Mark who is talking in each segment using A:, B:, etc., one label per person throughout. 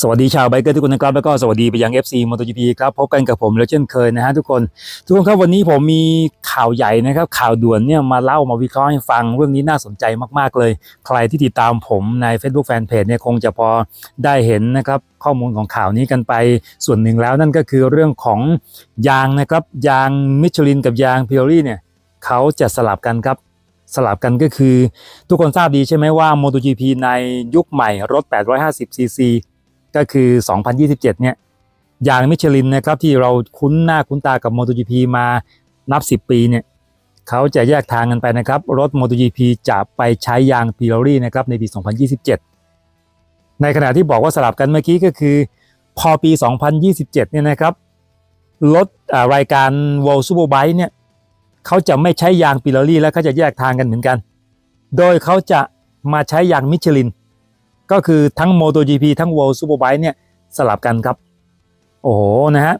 A: สวัสดีชาวไบเกอร์ทุกคนนะครับ แล้วก็สวัสดีไปยัง FC MotoGP ครับ พบกันกับผมแล้วเช่นเคยนะฮะทุกคน ทุกคนครับวันนี้ผมมีข่าวใหญ่นะครับ ข่าวด่วนเนี่ยมาเล่ามาวิเคราะห์ให้ฟังเรื่องนี้น่าสนใจมากๆเลย ใครที่ติดตามผมใน Facebook Fanpage เนี่ยคงจะพอได้เห็นนะครับข้อมูลของข่าวนี้กันไปส่วนหนึ่งแล้วนั่นก็คือเรื่องของยางนะครับยางมิชลินกับยางพิโอรี่เนี่ยเขาจะสลับกันครับ สลับกันก็คือ ทุกคนทราบดีใช่ไหมว่า MotoGP ในยุคใหม่รถ 850cc ก็คือ 2027 เนี่ยยางมิชลินนะครับที่เราคุ้นหน้าคุ้นตากับ MotoGP มานับ 10 ปีเนี่ยเขาจะแยกทางกันไปนะครับ รถ MotoGP จะไปใช้ยาง Pirelli นะครับในปี 2027 ในขณะที่บอกว่าสลับกันเมื่อกี้ก็คือ พอปี 2027 เนี่ยนะครับรถรายการ World Superbike เนี่ย เขาจะไม่ใช้ยาง Pirelli แล้วเขาจะแยกทางกันเหมือนกัน โดยเขาจะมาใช้ยางมิชลิน ก็คือทั้ง MotoGP ทั้ง World Superbike เนี่ยสลับกันครับ โอ้โหนะฮะ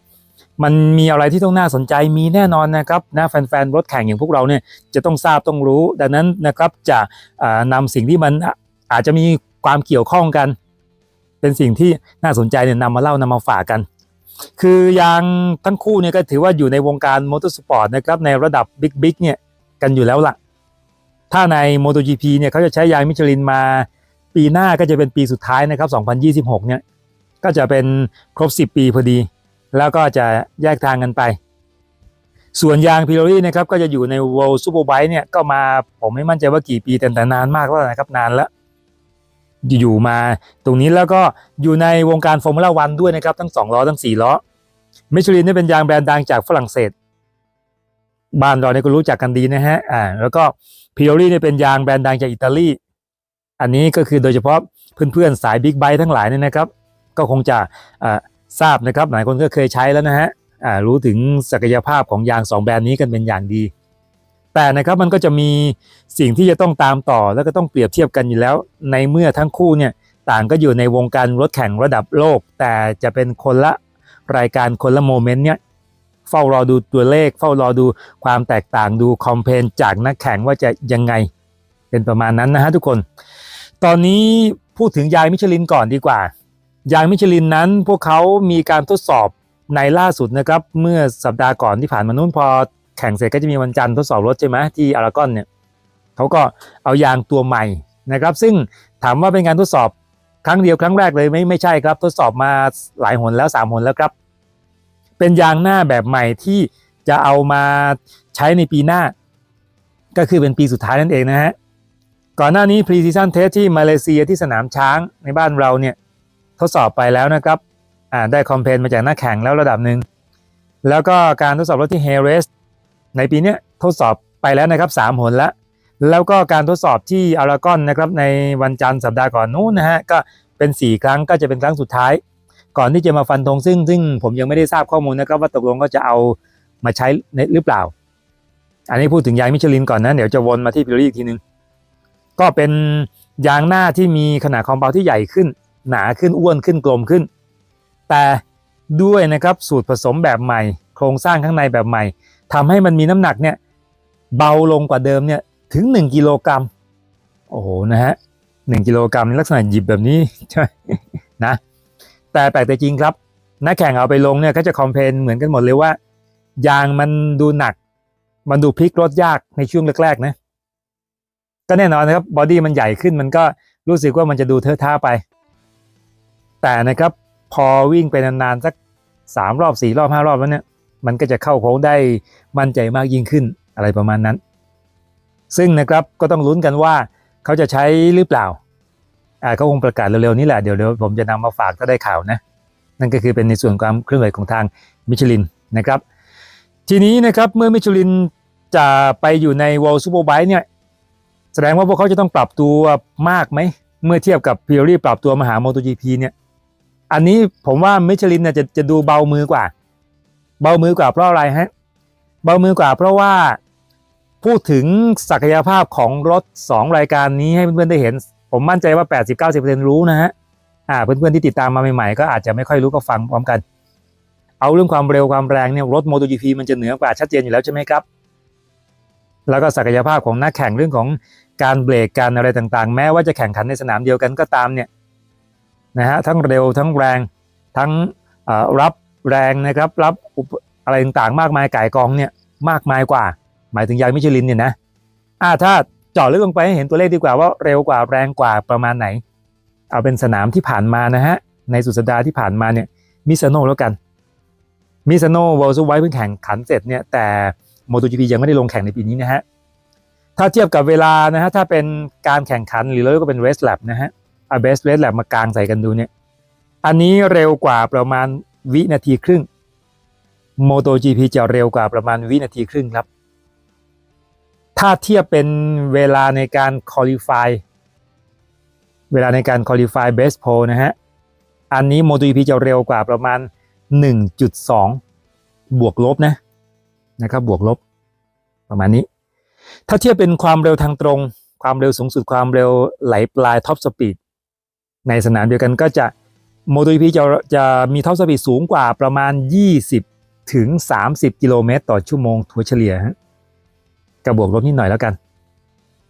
A: มันมีอะไรที่ต้องน่าสนใจมีแน่นอนนะครับนะแฟนๆรถแข่งอย่างพวกเราเนี่ยจะต้องทราบต้องรู้ ดังนั้นนะครับจะอ่านำสิ่งที่มันอะอาจจะมีความเกี่ยวข้องกัน เป็นสิ่งที่น่าสนใจเนี่ยนำมาเล่านำมาฝากกัน คือยางทั้งคู่เนี่ยก็ถือว่าอยู่ในวงการมอเตอร์สปอร์ตนะครับในระดับบิ๊กบิ๊กเนี่ยกันอยู่แล้วล่ะ ถ้าใน MotoGP เนี่ยเขาจะใช้ยางมิชลินมาปีหน้าก็จะเป็นปีสุดท้ายนะครับ 2026 เนี่ยก็จะเป็นครบ 10 ปีพอดี แล้วก็จะแยกทางกันไป ส่วนยางพิโรลี่นะครับก็จะอยู่ใน World Superbike เนี่ยก็มาผมไม่มั่นใจว่ากี่ปีแต่แต่นานมากแล้วนะครับนานแล้ว อยู่มาตรงนี้แล้วก็อยู่ในวงการฟอร์มูล่าวันด้วยนะครับ ทั้ง2ล้อทั้ง4ล้อมิชลินนี่เป็นยางแบรนด์ดังจากฝรั่งเศส บ้านเราเนี่ยก็รู้จักกันดีนะฮะอ่าแล้วก็พิโอรี่เนี่ยเป็นยางแบรนด์ดังจากอิตาลีอันนี้ก็คือโดยเฉพาะเพื่อนๆสายบิ๊กไบค์ทั้งหลายเนี่ยนะครับ ก็คงจะอ่าทราบนะครับ หลายคนก็เคยใช้แล้วนะฮะอ่ารู้ถึงศักยภาพของยางสองแบรนด์นี้กันเป็นอย่างดี แต่นะครับมันก็จะมีสิ่งที่จะต้องตามต่อ แล้วก็ต้องเปรียบเทียบกันอยู่แล้ว ในเมื่อทั้งคู่เนี่ยต่างก็อยู่ในวงการรถแข่งระดับโลก แต่จะเป็นคนละรายการคนละโมเมนต์เนี่ยเฝ้ารอดูตัวเลข เฝ้ารอดูความแตกต่างดูคอมเพนจากนักแข่งว่าจะยังไงเป็นประมาณนั้นนะฮะทุกคน ตอนนี้พูดถึงยางมิชลินก่อนดีกว่า ยางมิชลินนั้นพวกเขามีการทดสอบในล่าสุดนะครับ เมื่อสัปดาห์ก่อนที่ผ่านมานู้นพอ แข่งเสร็จก็จะมีวันจันทร์ทดสอบรถใช่ไหมที่อารากอนเนี่ยเขาก็เอายางตัวใหม่นะครับ ซึ่งถามว่าเป็นการทดสอบครั้งเดียวครั้งแรกเลยไม่ไม่ใช่ครับ ทดสอบมาหลายหนแล้วสามหนแล้วครับ เป็นยางหน้าแบบใหม่ที่จะเอามาใช้ในปีหน้า ก็คือเป็นปีสุดท้ายนั่นเองนะฮะก่อนหน้านี้ pre season test ที่มาเลเซียที่สนามช้างในบ้านเราเนี่ยทดสอบไปแล้วนะครับอ่าได้คอมเพนมาจากหนักแข่งแล้วระดับหนึ่งแล้วก็การทดสอบรถที่เฮเรส ในปีนี้ทดสอบไปแล้วนะครับสามหนแล้ว แล้วก็การทดสอบที่อารากอนนะครับในวันจันทร์สัปดาห์ก่อนนู้นนะฮะก็เป็น 4 ครั้งก็จะเป็นครั้งสุดท้าย ก่อนที่จะมาฟันธงซึ่ง ซึ่งผมยังไม่ได้ทราบข้อมูลนะครับว่าตกลงก็จะเอามาใช้ในหรือเปล่า อันนี้พูดถึงยางมิชลินก่อนนะเดี๋ยวจะวนมาที่พิลลี่อีกทีนึงก็เป็นยางหน้าที่มีขนาดคอมเปาที่ใหญ่ขึ้น หนาขึ้นอ้วนขึ้นกลมขึ้น แต่ด้วยนะครับสูตรผสมแบบใหม่ โครงสร้างข้างในแบบใหม่ ทำให้มันมีน้ำหนักเนี่ยเบาลงกว่าเดิมเนี่ยถึง 1กิโลกรัมโอ้โหนะฮะหนึ่งกิโลกรัมในลักษณะหยิบแบบนี้ใช่นะแต่แปลกแต่จริงครับ นักแข่งเอาไปลงเนี่ยก็จะคอมเพลนเหมือนกันหมดเลยว่า ยางมันดูหนัก มันดูพลิกรถยากในช่วงแรกๆนะก็แน่นอนนะครับบอดี้มันใหญ่ขึ้นมันก็รู้สึกว่ามันจะดูเทอะท่าไป แต่นะครับพอวิ่งไปนานๆสักสามรอบสี่รอบห้ารอบแล้วเนี่ย มันก็จะเข้าโค้งได้มั่นใจมากยิ่งขึ้นอะไรประมาณนั้น ซึ่งนะครับก็ต้องลุ้นกันว่าเขาจะใช้หรือเปล่าอ่าเขาคงประกาศเร็วๆนี้แหละเดี๋ยวผมจะนำมาฝากถ้าได้ข่าวนะนั่นก็คือเป็นในส่วนความเคลื่อนไหวของทางมิชลินนะครับ ทีนี้นะครับเมื่อมิชลินจะไปอยู่ใน World Superbike เนี่ยแสดงว่าพวกเขาจะต้องปรับตัวมากไหม เมื่อเทียบกับพิโรลี่ปรับตัวมาหา MotoGP เนี่ยอันนี้ผมว่ามิชลินเนี่ยจะจะดูเบามือกว่า เบามือกว่าเพราะอะไรฮะเบามือกว่าเพราะว่าพูดถึงศักยภาพของรถ 2 รายการนี้ให้เพื่อนๆได้เห็น ผมมั่นใจว่า 80-90%รู้นะฮะอ่าเพื่อนๆที่ติดตามมาใหม่ๆ ก็อาจจะไม่ค่อยรู้ก็ฟังพร้อมกัน เอาเรื่องความเร็วความแรงเนี่ยรถ MotoGP มันจะเหนือกว่าชัดเจนอยู่แล้วใช่ไหมครับ แล้วก็ศักยภาพของนักแข่งเรื่องของการเบรกการอะไรต่างๆ แม้ว่าจะแข่งขันในสนามเดียวกันก็ตามเนี่ยนะฮะทั้งเร็วทั้งแรงทั้งรับ แรงนะครับ รับอุปอะไรต่างๆ มากมายไก่กองเนี่ยมากมายกว่า หมายถึงยางมิชลินเนี่ยนะอ่าถ้าเจาะลึกลงไปให้เห็นตัวเลขดีกว่าว่าเร็วกว่าแรงกว่าประมาณไหน เอาเป็นสนามที่ผ่านมานะฮะในสุดสัปดาห์ที่ผ่านมาเนี่ยมิซาโนแล้วกันมิซาโนเวลซูไว้เพิ่งแข่งขันเสร็จเนี่ยแต่ MotoGP ยังไม่ได้ลงแข่งในปีนี้นะฮะถ้าเทียบกับเวลานะฮะถ้าเป็นการแข่งขันหรือเรียกว่าเป็น race lap นะฮะเอา best race lap มากางใส่กันดูเนี่ยอันนี้เร็วกว่าประมาณ วินาทีครึ่ง MotoGP จะเร็วกว่าประมาณวินาทีครึ่งครับ ถ้าเทียบเป็นเวลาในการ qualify เวลาในการ qualify best pole นะฮะ อันนี้ MotoGP จะเร็วกว่าประมาณ 1.2 บวกลบนะนะครับบวกลบประมาณนี้ ถ้าเทียบเป็นความเร็วทางตรง ความเร็วสูงสุดความเร็วไหลปลายท็อปสปีดในสนามเดียวกันก็จะ MotoGP จะจะมีท็อปสปีดสูงกว่าประมาณ 20 ถึง 30 กิโลเมตร ต่อชั่วโมงถัวเฉลี่ยฮะกับบวกลบนิดหน่อยแล้วกัน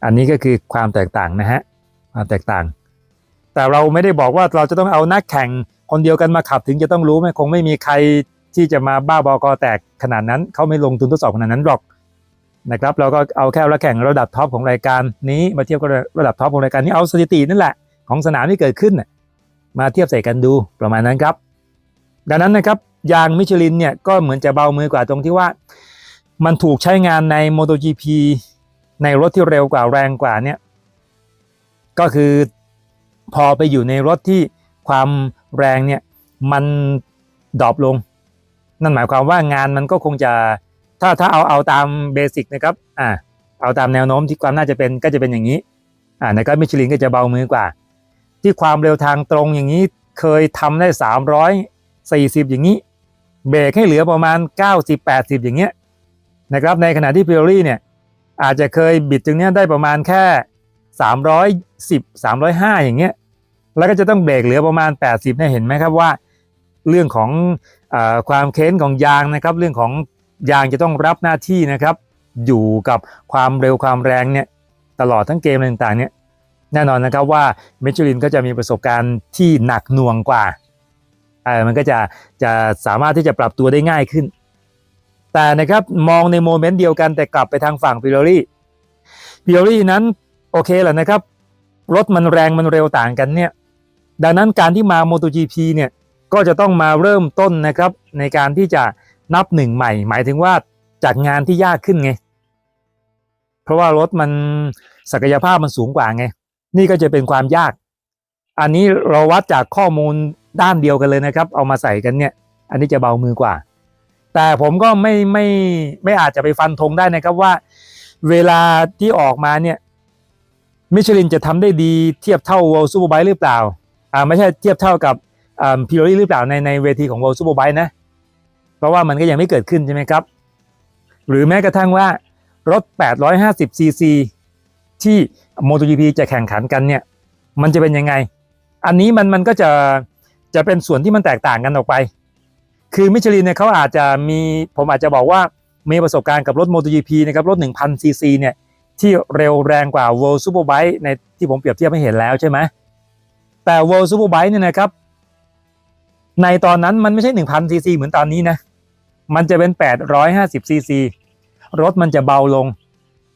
A: อันนี้ก็คือความแตกต่างนะฮะความแตกต่าง แต่เราไม่ได้บอกว่าเราจะต้องเอานักแข่งคนเดียวกันมาขับถึงจะต้องรู้ไหมคงไม่มีใครที่จะมาบ้าบอกอแตกขนาดนั้น เขาไม่ลงทุนทดสอบขนาดนั้นหรอกนะครับเราก็เอาแค่นักแข่งระดับท็อปของรายการนี้มาเทียบกับระดับท็อปของรายการนี้เอาสถิตินั่นแหละของสนามที่เกิดขึ้นน่ะ มาเทียบใส่กันดูประมาณนั้นครับ ดังนั้นนะครับยางมิชลินเนี่ยก็เหมือนจะเบามือกว่าตรงที่ว่า มันถูกใช้งานใน MotoGP ในรถที่เร็วกว่าแรงกว่าเนี่ยก็คือพอไปอยู่ในรถที่ความแรงเนี่ยมันดรอปลง นั่นหมายความว่างานมันก็คงจะถ้าถ้าเอาเอาตามเบสิกนะครับอ่าเอาตามแนวโน้มที่ความน่าจะเป็นก็จะเป็นอย่างนี้อ่านะครับมิชลินก็จะเบามือกว่า ที่ความเร็วทางตรงอย่างนี้เคยทำได้ 340 อย่างนี้ เบรกให้เหลือประมาณ 90 80 อย่างเงี้ยนะครับในขณะที่พิโอรี่เนี่ยอาจจะเคยบิดตรงนี้ได้ประมาณแค่ 310 305 อย่างเงี้ยแล้วก็จะต้องเบรกเหลือประมาณ 80เนี่ยเห็นไหมครับว่า เรื่องของอความเค้นของยางนะครับ เรื่องของยางจะต้องรับหน้าที่นะครับ อยู่กับความเร็วความแรงเนี่ยตลอดทั้งเกมต่างๆเนี่ย แน่นอนนะครับว่าเมิชลินก็จะมีประสบการณ์ที่หนักหน่วงกว่าเออมันก็จะจะสามารถที่จะปรับตัวได้ง่ายขึ้น แต่นะครับมองในโมเมนต์เดียวกันแต่กลับไปทางฝั่งพิโรลี่พิโรลี่นั้นโอเคแหละนะครับ รถมันแรงมันเร็วต่างกันเนี่ยดังนั้นการที่มา MotoGP เนี่ยก็จะต้องมาเริ่มต้นนะครับในการที่จะนับหนึ่งใหม่ หมายถึงว่าจากงานที่ยากขึ้นไง เพราะว่ารถมันศักยภาพมันสูงกว่าไง นี่ก็จะเป็นความยาก อันนี้เราวัดจากข้อมูลด้านเดียวกันเลยนะครับ เอามาใส่กันเนี่ย อันนี้จะเบามือกว่า แต่ผมก็ไม่ไม่ไม่อาจจะไปฟันธงได้นะครับว่า เวลาที่ออกมาเนี่ยมิชลินจะทำได้ดีเทียบเท่า World Superbike หรือเปล่าอ่าไม่ใช่เทียบเท่ากับอ่าพิโรลี่หรือเปล่าในในเวทีของ World Superbike นะ เพราะว่ามันก็ยังไม่เกิดขึ้นใช่ไหมครับ หรือแม้กระทั่งว่ารถ 850ซีซี ที่ MotoGP จะแข่งขันกันเนี่ย มันจะเป็นยังไง อันนี้มันมันก็จะจะเป็นส่วนที่มันแตกต่างกันออกไป คือมิชลินเนี่ยเขาอาจจะมีผมอาจจะบอกว่ามีประสบการณ์กับรถ MotoGP นะครับรถ 1,000 ซีซีเนี่ยที่เร็วแรงกว่า World Superbike ในที่ผมเปรียบเทียบให้เห็นแล้วใช่ไหมแต่ World Superbike เนี่ยนะครับ ในตอนนั้นมันไม่ใช่ 1,000 ซีซีเหมือนตอนนี้นะ มันจะเป็น 850 ซีซี รถมันจะเบาลง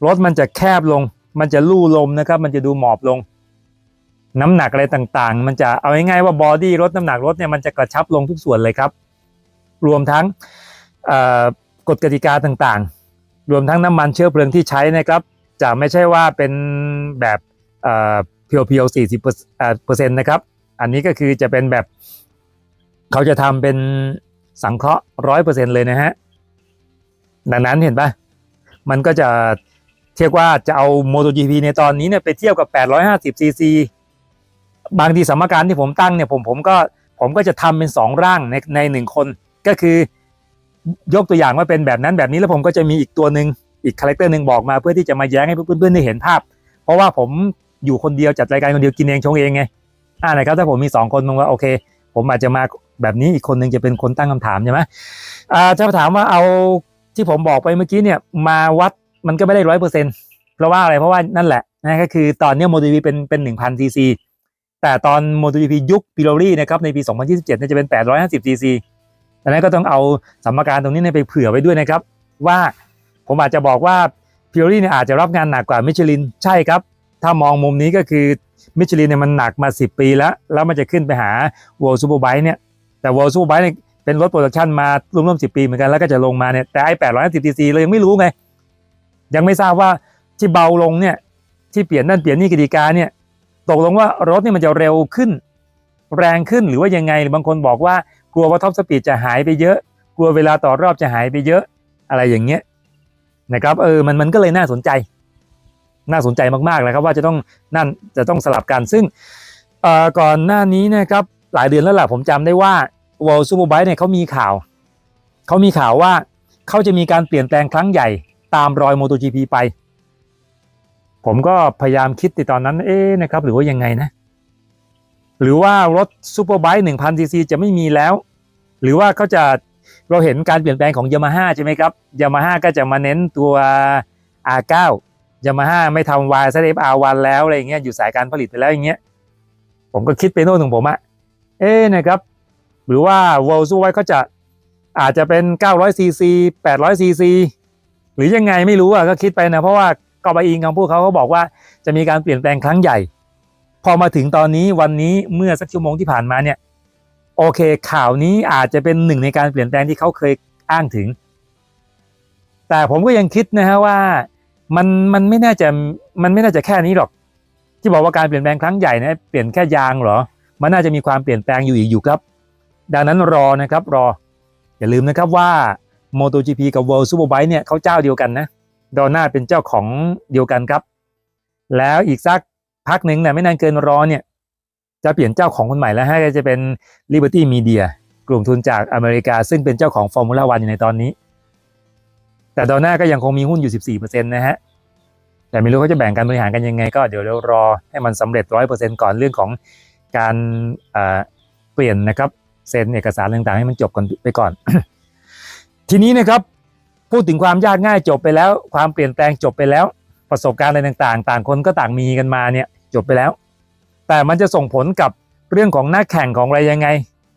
A: รถมันจะแคบลง มันจะลู่ลมนะครับ มันจะดูหมอบลง น้ำหนักอะไรต่างๆ มันจะเอาง่ายๆว่าบอดี้รถน้ำหนักรถเนี่ยมันจะกระชับลงทุกส่วนเลยครับ รวมทั้งกฎกติกาต่างๆ รวมทั้งน้ำมันเชื้อเพลิงที่ใช้นะครับ จะไม่ใช่ว่าเป็นแบบเพียวๆสี่สิบเปอร์เซ็นต์นะครับ อันนี้ก็คือจะเป็นแบบเขาจะทำเป็นสังเคราะห์ร้อยเปอร์เซ็นต์เลยนะฮะดังนั้นเห็นปะมันก็จะ เทียบว่าจะเอา MotoGP ในตอนนี้เนี่ยไปเทียบกับ 850ซีซีบางทีสมการที่ผมตั้งเนี่ยผมผมก็ผมก็จะทำเป็น 2 ร่างในในหนึ่งคน ก็คือยกตัวอย่างว่าเป็นแบบนั้นแบบนี้แล้วผมก็จะมีอีกตัวหนึ่งอีกคาแรคเตอร์หนึ่งบอกมาเพื่อที่จะมาแย้งให้เพื่อนๆได้เห็นภาพ เพราะว่าผมอยู่คนเดียวจัดรายการคนเดียวกินเองชงเองไงอ่านะครับถ้าผมมีสองคนมึงว่าโอเค ผมอาจจะมาแบบนี้อีกคนหนึ่งจะเป็นคนตั้งคำถามใช่ไหมอ่าถ้าถามว่าเอาที่ผมบอกไปเมื่อกี้เนี่ยมาวัด มันก็ไม่ได้ร้อยเปอร์เซ็นต์เพราะว่าอะไรเพราะว่านั่นแหละนะก็คือตอนนี้โมดีวีเป็นเป็นหนึ่งพันซีซีแต่ตอน MotoGP ยุคปิโรลี่นะครับในปี 2027เนี่ยจะเป็น 850 cc ดังนั้นก็ต้องเอาสมการตรงนี้ไปเผื่อไว้ด้วยนะครับ ว่าผมอาจจะบอกว่าพิโรลี่เนี่ยอาจจะรับงานหนักกว่ามิชลินใช่ครับ ถ้ามองมุมนี้ก็คือมิชลินเนี่ยมันหนักมา 10 ปีแล้ว แล้วมันจะขึ้นไปหา World Superbike เนี่ยแต่ World Superbike เนี่ยเป็นรถโปรดักชันมารวมๆ10ปีเหมือนกันแล้วก็จะลงมาเนี่ยแต่ไอ้850 cc เรายังไม่รู้ไง ยังไม่ทราบว่าที่เบาลงเนี่ยที่เปลี่ยนนั่นเปลี่ยนนี่กติกาเนี่ยตกลงว่ารถนี่มันจะเร็วขึ้น แรงขึ้นหรือว่ายังไงหรือบางคนบอกว่ากลัวว่าท็อปสปีดจะหายไปเยอะ กลัวเวลาต่อรอบจะหายไปเยอะอะไรอย่างเงี้ยนะครับเออมันมันก็เลยน่าสนใจ น่าสนใจมากๆเลยครับว่าจะต้องนั่นจะต้องสลับกันซึ่งก่อนหน้านี้นะครับหลายเดือนแล้วแหละผมจำได้ว่า World Superbike เนี่ยเขามีข่าวเขามีข่าวว่าเขาจะมีการเปลี่ยนแปลงครั้งใหญ่ ตามรอย MotoGP ไป ผมก็พยายามคิดในตอนนั้น เอ๊นะครับ หรือว่ายังไงนะ หรือว่ารถซูเปอร์ไบค์1,000ซีซีจะไม่มีแล้ว หรือว่าเขาจะเราเห็นการเปลี่ยนแปลงของยามาฮ่าใช่ไหมครับยามาฮ่าก็จะมาเน้นตัว R9 ยามาฮ่าไม่ทำ Y Z F R1 แล้วอะไรอย่างเงี้ยอยู่สายการผลิตไปแล้วอย่างเงี้ยผมก็คิดไปโน่นของผมอะเอ๊นะครับ หรือว่า World s u p e r b i k e เขาจะอาจจะเป็น900ซีซี800ซีซี หรือยังไงไม่รู้อะก็คิดไปนะเพราะว่าก็ไปอิงคำพูดเขาเขาบอกว่าจะมีการเปลี่ยนแปลงครั้งใหญ่ พอมาถึงตอนนี้วันนี้เมื่อสักชั่วโมงที่ผ่านมาเนี่ย โอเค ข่าวนี้อาจจะเป็นหนึ่งในการเปลี่ยนแปลงที่เขาเคยอ้างถึง แต่ผมก็ยังคิดนะฮะว่ามันมันไม่น่าจะมันไม่น่าจะแค่นี้หรอก ที่บอกว่าการเปลี่ยนแปลงครั้งใหญ่นะเปลี่ยนแค่ยางเหรอ มันน่าจะมีความเปลี่ยนแปลงอยู่อีกอยู่ครับ ดังนั้นรอนะครับรออย่าลืมนะครับว่า MotoGP กับ World Superbike เนี่ยเขาเจ้าเดียวกันนะดอน่าเป็นเจ้าของเดียวกันครับ แล้วอีกสักพักหนึ่งเนี่ยไม่นานเกินรอเนี่ยจะเปลี่ยนเจ้าของคนใหม่แล้วให้จะเป็น Liberty Media กลุ่มทุนจากอเมริกา ซึ่งเป็นเจ้าของ Formula One อยู่ในตอนนี้ แต่ดอน่าก็ยังคงมีหุ้นอยู่ 14%นะฮะแต่ไม่รู้เขาจะแบ่งการบริหารกันยังไง ก็เดี๋ยวเรารอให้มันสำเร็จ100%ก่อนเรื่องของการเอ่อเปลี่ยนนะครับเซ็นเอกสารต่างๆ ให้มันจบกันไปก่อน ทีนี้นะครับพูดถึงความยากง่ายจบไปแล้ว ความเปลี่ยนแปลงจบไปแล้ว ประสบการณ์อะไรต่างๆ ต่างคนก็ต่างมีกันมาเนี่ยจบไปแล้ว แต่มันจะส่งผลกับเรื่องของหนักแข่งของอะไรยังไง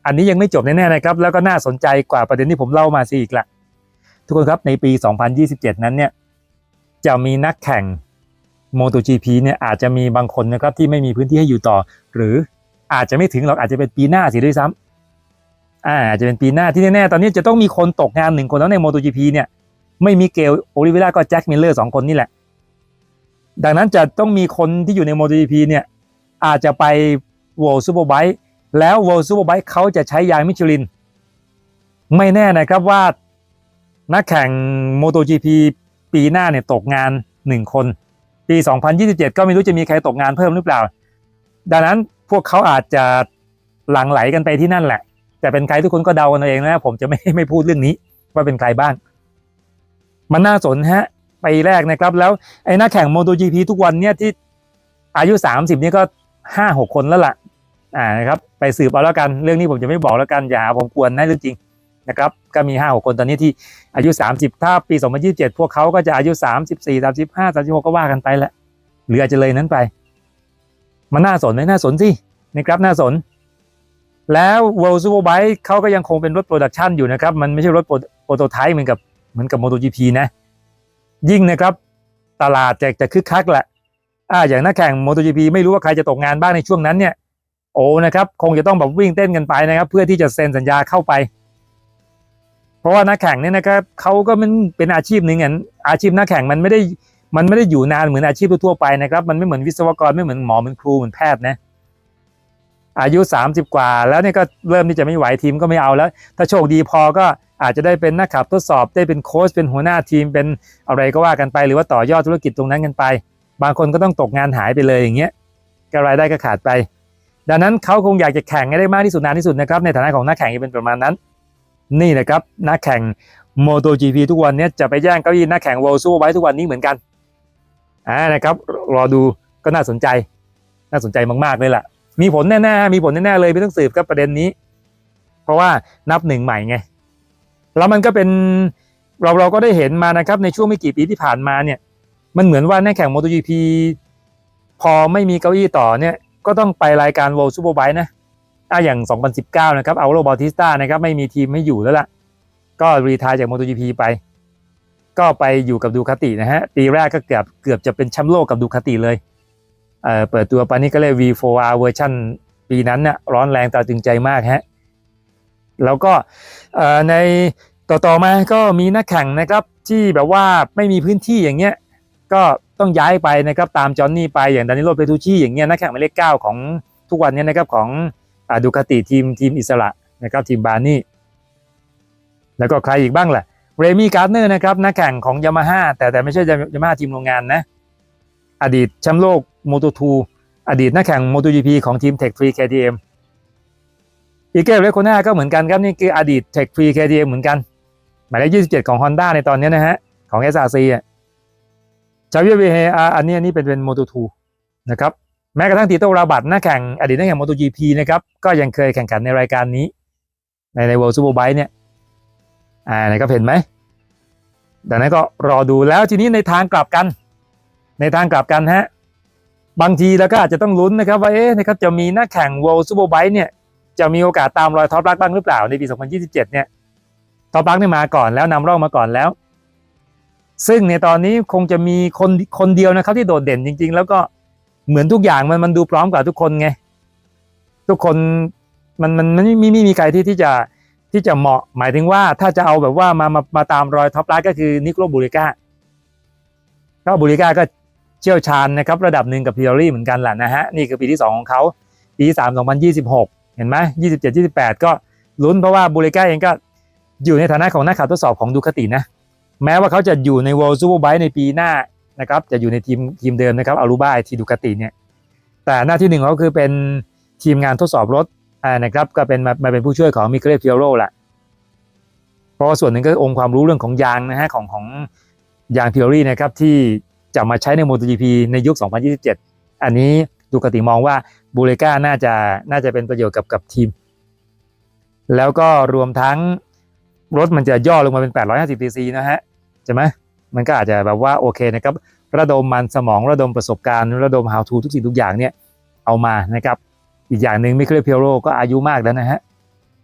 A: อันนี้ยังไม่จบแน่ๆนะครับ แล้วก็น่าสนใจกว่าประเด็นที่ผมเล่ามาสิอีกละทุกคนครับในปี 2027 นั้นเนี่ยจะมีนักแข่ง MotoGP เนี่ยอาจจะมีบางคนนะครับที่ไม่มีพื้นที่ให้อยู่ต่อ หรืออาจจะไม่ถึงหรอกอาจจะเป็นปีหน้าสิด้วยซ้ำอ่า อาจจะเป็นปีหน้าที่แน่ๆ ตอนนี้จะต้องมีคนตกงานหนึ่งคนแล้วใน MotoGP เนี่ย ไม่มีเกลโอลิเวล่าก็แจ็คมิลเลอร์สองคนนี่แหละ ดังนั้นจะต้องมีคนที่อยู่ใน MotoGP เนี่ย อาจจะไป World Superbike แล้ว World Superbike เขาจะใช้ยางมิชลิน ไม่แน่นะครับว่า นักแข่ง MotoGP ปีหน้าเนี่ยตกงานหนึ่งคน ปี 2027 ก็ไม่รู้จะมีใครตกงานเพิ่มหรือเปล่า ดังนั้นพวกเขาอาจจะหลั่งไหลกันไปที่นั่นแหละ แต่เป็นใครทุกคนก็เดากันเองนะผมจะไม่ไม่พูดเรื่องนี้ ว่าเป็นใครบ้าง มันน่าสนฮะไปแรกนะครับ แล้วไอ้นักแข่ง MotoGP ทุกวันเนี่ยที่อายุ 30นี่ก็ห้าหกคนแล้วล่ะอ่านะครับไปสืบเอาแล้วกันเรื่องนี้ผมจะไม่บอกแล้วกันอย่าหาผมกวนนะเรื่องจริงนะครับก็มีห้าหกคนตอนนี้ที่อายุ 30 ถ้าปี 2027 พวกเขาก็จะอายุ 34 35 36 ก็ว่ากันไปแหละหรืออาจจะเลยนั้นไป มันน่าสนไหมน่าสนสินะครับน่าสน แล้ว World Superbike เขาก็ยังคงเป็นรถโปรดักชันอยู่นะครับ มันไม่ใช่รถโปรโตไทป์เหมือนกับเหมือนกับ MotoGP นะ ยิ่งนะครับตลาดจะจะคึกคักแหละอ่าอย่างนักแข่ง MotoGP ไม่รู้ว่าใครจะตกงานบ้างในช่วงนั้นเนี่ย โอ้นะครับคงจะต้องแบบวิ่งเต้นกันไปนะครับ เพื่อที่จะเซ็นสัญญาเข้าไป เพราะว่านักแข่งเนี่ยนะครับเขาก็มันเป็นอาชีพหนึ่งอะอาชีพนักแข่งมันไม่ได้มันไม่ได้อยู่นานเหมือนอาชีพทั่วไปนะครับ มันไม่เหมือนวิศวกรไม่เหมือนหมอเหมือนครูเหมือนแพทย์นะ อายุ 30 กว่า แล้วเนี่ยก็เริ่มที่จะไม่ไหวทีมก็ไม่เอาแล้ว ถ้าโชคดีพอก็อาจจะได้เป็นนักขับทดสอบได้เป็นโค้ชเป็นหัวหน้าทีมเป็นอะไรก็ว่ากันไป หรือว่าต่อยอดธุรกิจตรงนั้นกันไป บางคนก็ต้องตกงานหายไปเลยอย่างเงี้ยก็รายได้ก็ขาดไป ดังนั้นเขาคงอยากจะแข่งให้ได้มากที่สุดนานที่สุดนะครับในฐานะของนักแข่งจะเป็นประมาณนั้น นี่นะครับนักแข่ง MotoGP ทุกวันนี้จะไปแย่งเก้าอี้นักแข่ง World Superbike ทุกวันนี้เหมือนกันอ่านะครับรอดูก็น่าสนใจน่าสนใจมากๆเลยล่ะ มีผลแน่ๆมีผลแน่ๆเลยไม่ต้องสืบครับประเด็นนี้ เพราะว่านับหนึ่งใหม่ไงแล้วมันก็เป็นเราเราก็ได้เห็นมานะครับ ในช่วงไม่กี่ปีที่ผ่านมาเนี่ย มันเหมือนว่านักแข่ง MotoGP พอไม่มีเก้าอี้ต่อเนี่ย ก็ต้องไปรายการ World Superbike นะอะอย่าง 2019 นะครับเอาโรบอติสตานะครับ ไม่มีทีมไม่อยู่แล้วล่ะ ก็รีทายจาก MotoGP ไป ก็ไปอยู่กับดูคาตินะฮะ ปีแรกก็เกือบเกือบจะเป็นแชมป์โลกกับดูคาติเลย เอ่อเปิดตัวไปนี่ก็เลย V4R เวอร์ชันปีนั้นน่ะร้อนแรงตาตึงใจมากฮะแล้วก็เอ่อในต่อต่อมาก็มีนักแข่งนะครับที่แบบว่าไม่มีพื้นที่อย่างเงี้ยก็ต้องย้ายไปนะครับตามจอห์นนี่ไปอย่างดานิโลเปตูชี่อย่างเงี้ยนักแข่งหมายเลขเก้าของทุกวันนี้นะครับของดูคาติทีมทีมอิสระนะครับทีมบาร์นี่แล้วก็ใครอีกบ้างแหละเรมี่การ์เนอร์นะครับนักแข่งของยามาฮ่าแต่แต่ไม่ใช่ยามาฮ่าทีมโรงงานนะ อดีตแชมป์โลกโมโตทูอดีตนักแข่ง MotoGP ของทีม Tech 3 KTM อีเกลเลโคนาก็เหมือนกันครับนี่คืออดีต Tech 3 KTM เหมือนกัน หมายเลข27ของ Honda ในตอนนี้นะฮะ ของ SRC อะชาวิเวเฮอาอันนี้อันนี้เป็นเป็นโมโตทูนะครับแม้กระทั่งตีโตราบัตนักแข่งอดีตนักแข่งโมโตจีพีนะครับก็ยังเคยแข่งขันในรายการนี้ ในใน World Superbike เนี่ยอ่านะครับเห็นไหมดังนั้นก็รอดูแล้วทีนี้ในทางกลับกัน ในทางกลับกันฮะบางทีเราก็อาจจะต้องลุ้นนะครับว่าเอ๊ะนะครับจะมีนักแข่ง World Superbike เนี่ยจะมีโอกาสตามรอยท็อปรักบ้างหรือเปล่าในปี 2027 เนี่ยท็อปรักนี่มาก่อนแล้วนำร่องมาก่อนแล้ว ซึ่งในตอนนี้คงจะมีคนคนเดียวนะครับที่โดดเด่นจริง ๆ แล้วก็เหมือนทุกอย่างมันมันดูพร้อมกว่าทุกคนไงทุกคนมันมันมันไม่ไม่มีใครที่ที่จะที่จะเหมาะหมายถึงว่าถ้าจะเอาแบบว่ามามามาตามรอยท็อปลน์ก็คือนิโคลบูริก้าก็บูริก้าก็ เชี่ยวชาญนะครับระดับหนึ่งกับพิอรี่เหมือนกันแหละนะฮะนี่คือปีที่ 2 ของเขาปีที่ 3 2026 เห็นไหม27 28 ก็ลุ้นเพราะว่าบูริก้าเองก็อยู่ในฐานะของนักข่าวทดสอบของดูคาตินะ แม้ว่าเขาจะอยู่ใน World Superbike ในปีหน้านะครับจะอยู่ในทีมทีมเดิมนะครับอารูบาทีดูกาติเนี่ยแต่หน้าที่หนึ่งเขาคือเป็นทีมงานทดสอบรถอ่านะครับก็เป็นมามาเป็นผู้ช่วยของมิเคลเพียโรแหละเพราะว่าส่วนหนึ่งก็องค์ความรู้เรื่องของยางนะฮะของของยางพิอรี่นะครับที่ จะมาใช้ใน MotoGP ในยุค 2027 อันนี้ดูกติมองว่าบูเลกาน่าจะน่าจะเป็นประโยชน์กับกับทีม แล้วก็รวมทั้งรถมันจะย่อลงมาเป็น 850 cc นะฮะใช่ไหมมันก็อาจจะแบบว่าโอเคนะครับระดมมันสมองระดมประสบการณ์ ระดม how to ทุกสิ่งทุกอย่างเนี่ยเอามานะครับ อีกอย่างหนึ่งมิเคลเพียโรก็อายุมากแล้วนะฮะ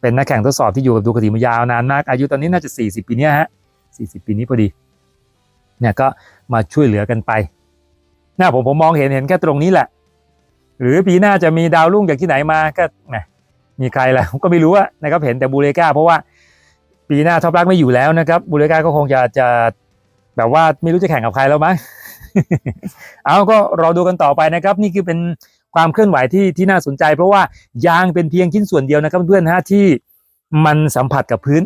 A: เป็นนักแข่งทดสอบที่อยู่กับดูคติมายาวนานมากอายุตอนนี้น่าจะ 40 ปีเนี้ยฮะ40 ปีนี้พอดี เนี่ยก็มาช่วยเหลือกันไปหน้าผมผมมองเห็นเห็นแค่ตรงนี้แหละ หรือปีหน้าจะมีดาวรุ่งจากที่ไหนมาก็แหมมีใครล่ะผมก็ไม่รู้อะนะครับเห็นแต่บูเลกาเพราะว่าปีหน้าท็อปรักไม่อยู่แล้วนะครับบูเลกาก็คงจะจะแบบว่าไม่รู้จะแข่งกับใครแล้วมั้งเอาก็รอดูกันต่อไปนะครับ นี่คือเป็นความเคลื่อนไหวที่ที่น่าสนใจ เพราะว่ายางเป็นเพียงชิ้นส่วนเดียวนะครับเพื่อนๆฮะที่มันสัมผัสกับพื้น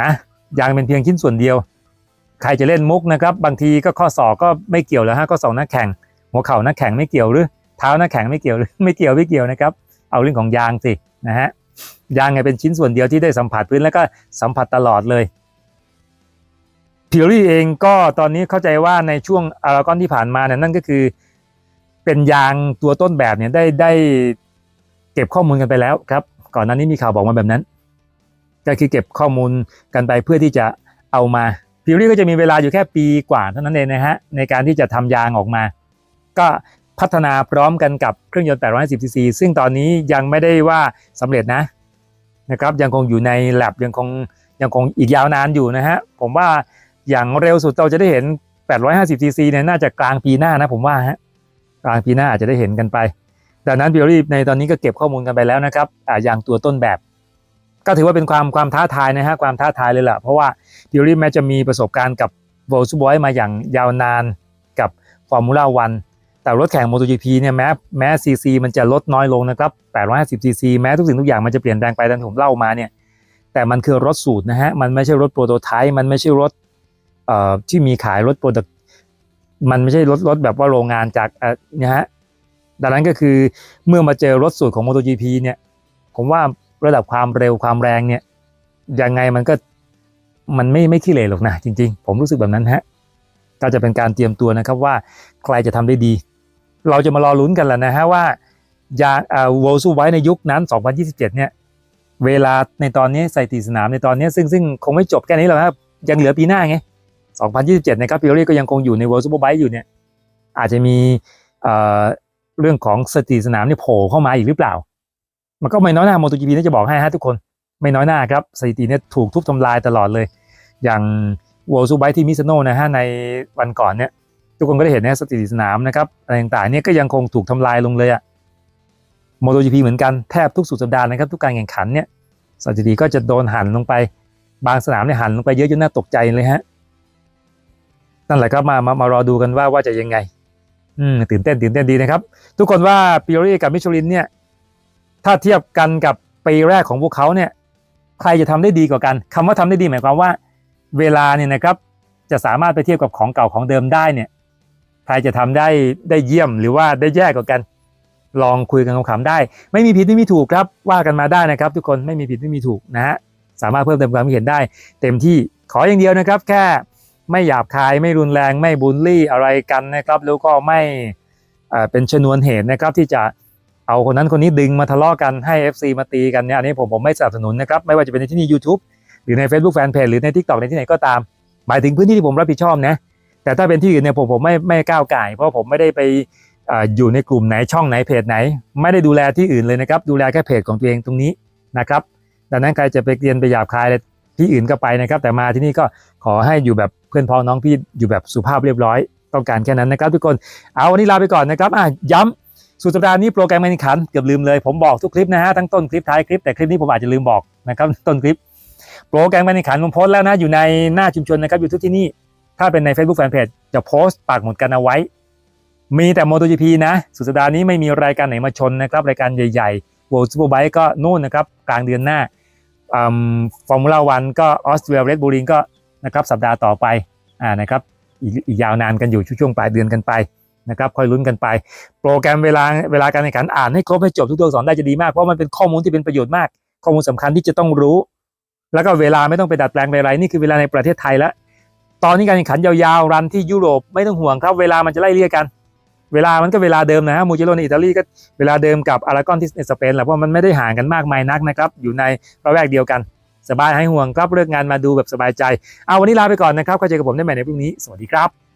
A: นะยางเป็นเพียงชิ้นส่วนเดียว ใครจะเล่นมุกนะครับ บางทีก็ข้อศอกก็ไม่เกี่ยวแล้วฮะข้อศอกนักแข่ง หัวเข่านักแข่งไม่เกี่ยวหรือเท้านักแข่งไม่เกี่ยวหรือไม่เกี่ยวไม่เกี่ยวนะครับ เอาเรื่องของยางสินะฮะยางไงเป็นชิ้นส่วนเดียวที่ได้สัมผัสพื้นแล้วก็สัมผัสตลอดเลยพิวรี่เองก็ตอนนี้เข้าใจว่าในช่วงอารากอนที่ผ่านมาเนี่ยนั่นก็คือ เป็นยางตัวต้นแบบเนี่ยได้ได้เก็บข้อมูลกันไปแล้วครับ ก่อนหน้านี้มีข่าวบอกมาแบบนั้น ก็คือเก็บข้อมูลกันไปเพื่อที่จะเอามา พิวรี่ก็จะมีเวลาอยู่แค่ปีกว่าเท่านั้นเองนะฮะในการที่จะทำยางออกมา ก็พัฒนาพร้อมกันกับเครื่องยนต์810 cc ซึ่งตอนนี้ยังไม่ได้ว่าสำเร็จนะนะครับยังคงอยู่ใน lab ยังคงยังคงอีกยาวนานอยู่นะฮะผมว่าอย่างเร็วสุดเราจะได้เห็น 850 cc เนี่ยน่าจะกลางปีหน้านะผมว่าฮะกลางปีหน้าอาจจะได้เห็นกันไปดังนั้นบิวรี่ในตอนนี้ก็เก็บข้อมูลกันไปแล้วนะครับอ่าอย่างตัวต้นแบบ ก็ถือว่าเป็นความความท้าทายนะฮะความท้าทายเลยแหละเพราะว่า บิวรี่แม้จะมีประสบการณ์กับโวลซ์บอยมาอย่างยาวนานกับฟอร์มูล่าวันแต่รถแข่ง MotoGP เนี่ยแม้แม้ซีซีมันจะลดน้อยลงนะครับ850ซีซีแม้ทุกสิ่งทุกอย่างมันจะเปลี่ยนแปลงไปตามที่ผมเล่ามาเนี่ยแต่มันคือรถสูตรนะฮะมันไม่ใช่รถโปรโตไทป์มันไม่ใช่รถเอ่อที่มีขายรถโปรโตมันไม่ใช่รถรถแบบว่าโรงงานจากเอ่อนะฮะดังนั้นก็คือเมื่อมาเจอรถสูตรของ MotoGP เนี่ยผมว่าระดับความเร็วความแรงเนี่ยยังไงมันก็ มันไม่ไม่ขี้เหร่หรอกนะจริง ๆ ผมรู้สึกแบบนั้นฮะก็จะเป็นการเตรียมตัวนะครับว่าใครจะทำได้ดี เราจะมารอลุ้นกันแหละนะฮะว่ายาเอ่อ World Superbike ในยุคนั้น 2027 เนี่ย เวลาในตอนนี้ใส่ตีสนามในตอนนี้ซึ่งซึ่งคงไม่จบแค่นี้หรอกครับยังเหลือปีหน้าไง 2027 นะครับพิโอรี่ก็ยังคงอยู่ใน World Superbike อยู่เนี่ย อาจจะมีเอ่อเรื่องของสถิติสนามเนี่ยโผล่เข้ามาอีกหรือเปล่า มันก็ไม่น้อยหน้า MotoGP น่าจะบอกให้ฮะทุกคน ไม่น้อยหน้าครับสถิติเนี่ยถูกทุบทำลายตลอดเลย อย่าง World Superbike ที่มิซโนนะฮะในวันก่อนเนี่ยทุกคนก็ได้เห็นนะสถิติสนามนะครับอะไรต่างๆเนี่ยก็ยังคงถูกทำลายลงเลยอะ MotoGP เหมือนกันแทบทุกสุดสัปดาห์นะครับทุกการแข่งขันเนี่ยสถิติก็จะโดนหันลงไป บางสนามเนี่ยหันลงไปเยอะจนน่าตกใจเลยฮะนั่นแหละครับมามามารอดูกันว่าว่าจะยังไง อืมตื่นเต้นตื่นเต้นดีนะครับ ทุกคนว่าปิโอรี่กับมิชลินเนี่ยถ้าเทียบกันกับปีแรกของพวกเขาเนี่ย ใครจะทำได้ดีกว่ากันคำว่าทำได้ดีหมายความว่า เวลาเนี่ยนะครับจะสามารถไปเทียบกับของเก่าของเดิมได้เนี่ยใครจะทำได้ได้เยี่ยมหรือว่าได้แย่กว่ากัน ลองคุยกันขำๆได้ ไม่มีผิดไม่มีถูกครับว่ากันมาได้นะครับ ทุกคนไม่มีผิดไม่มีถูกนะฮะสามารถเพิ่มเติมความคิดเห็นได้ เต็มที่ขออย่างเดียวนะครับ แค่ไม่หยาบคายไม่รุนแรงไม่บูลลี่อะไรกันนะครับแล้วก็ไม่เป็นชนวนเหตุนะครับที่จะเอาคนนั้นคนนี้ดึงมาทะเลาะกันให้ FC มาตีกันเนี่ยอันนี้ผมผมไม่สนับสนุนนะครับไม่ว่าจะเป็นในที่นี่ YouTube รือใน Facebook Fanpage หรือใน TikTok ในที่ไหนก็ตาม หมายถึงพื้นที่ที่ผมรับผิดชอบนะ แต่ถ้าเป็นที่อื่นเนี่ยผมผมไม่ไม่ก้าวไก่เพราะผมไม่ได้ไปออยู่ในกลุ่มไหนช่องไหนเพจไหน ไม่ได้ดูแลที่อื่นเลยนะครับดูแลแค่เพจของตัวเองตรงนี้นะครับดังนั้นใครจะไปเรียนไปหยาบคายอะไรที่อื่นก็ไปนะครับ แต่มาที่นี่ก็ขอให้อยู่แบบเพื่อนพ้องน้องพี่อยู่แบบสุภาพเรียบร้อยต้องการแค่นั้นนะครับทุกคนเอาวันนี้ลาไปก่อนนะครับอะย้ำสุดสัปดาห์นี้โปรแกรมการแข่งขันเกือบลืมเลยผมบอกทุกคลิปนะฮะทั้งต้นคลิปท้ายคลิปแต่คลิปนี้ผมอาจจะลืมบอกนะครับต้นคลิป โปรแกรมการแข่งขันผมโพสต์แล้วนะอยู่ในหน้าชุมชนนะครับอยู่ทุกที่นี่ ถ้าเป็นใน Facebook Fanpage จะโพสต์ปากหมุดกันเอาไว้ มีแต่ MotoGP นะ สุดสัปดาห์นี้ไม่มีรายการไหนมาชนนะครับ รายการใหญ่ๆ World Superbike ก็นู่นนะครับ กลางเดือนหน้าฟอร์มูล่าวันก็ออสเตรียเรดบูลิงก็นะครับสัปดาห์ต่อไปอ่านะครับอีกอีกยาวนานกันอยู่ช่วงปลายเดือนกันไปนะครับค่อยลุ้นกันไป โปรแกรมเวลาเวลาการแข่งขันอ่านให้ครบให้จบทุกตัวอักษรได้จะดีมากเพราะมันเป็นข้อมูลที่เป็นประโยชน์มาก ข้อมูลสำคัญที่จะต้องรู้ แล้วก็เวลาไม่ต้องไปดัดแปลงไปอะไรนี่คือเวลาในประเทศไทยแล้ว ตอนนี้การแข่งขันยาวๆรันที่ยุโรปไม่ต้องห่วงครับ เวลามันจะไล่เรียกกัน เวลามันก็เวลาเดิมนะฮะมูจิโรในอิตาลีก็เวลาเดิมกับอารากอนที่สเปนแหละเพราะมันไม่ได้ห่างกันมากมายนักนะครับอยู่ในระแวกเดียวกัน สบายให้ห่วงครับเลิกงานมาดูแบบสบายใจเอาวันนี้ลาไปก่อนนะครับเข้าใจกับผมได้ใหม่ในพรุ่งนี้สวัสดีครับ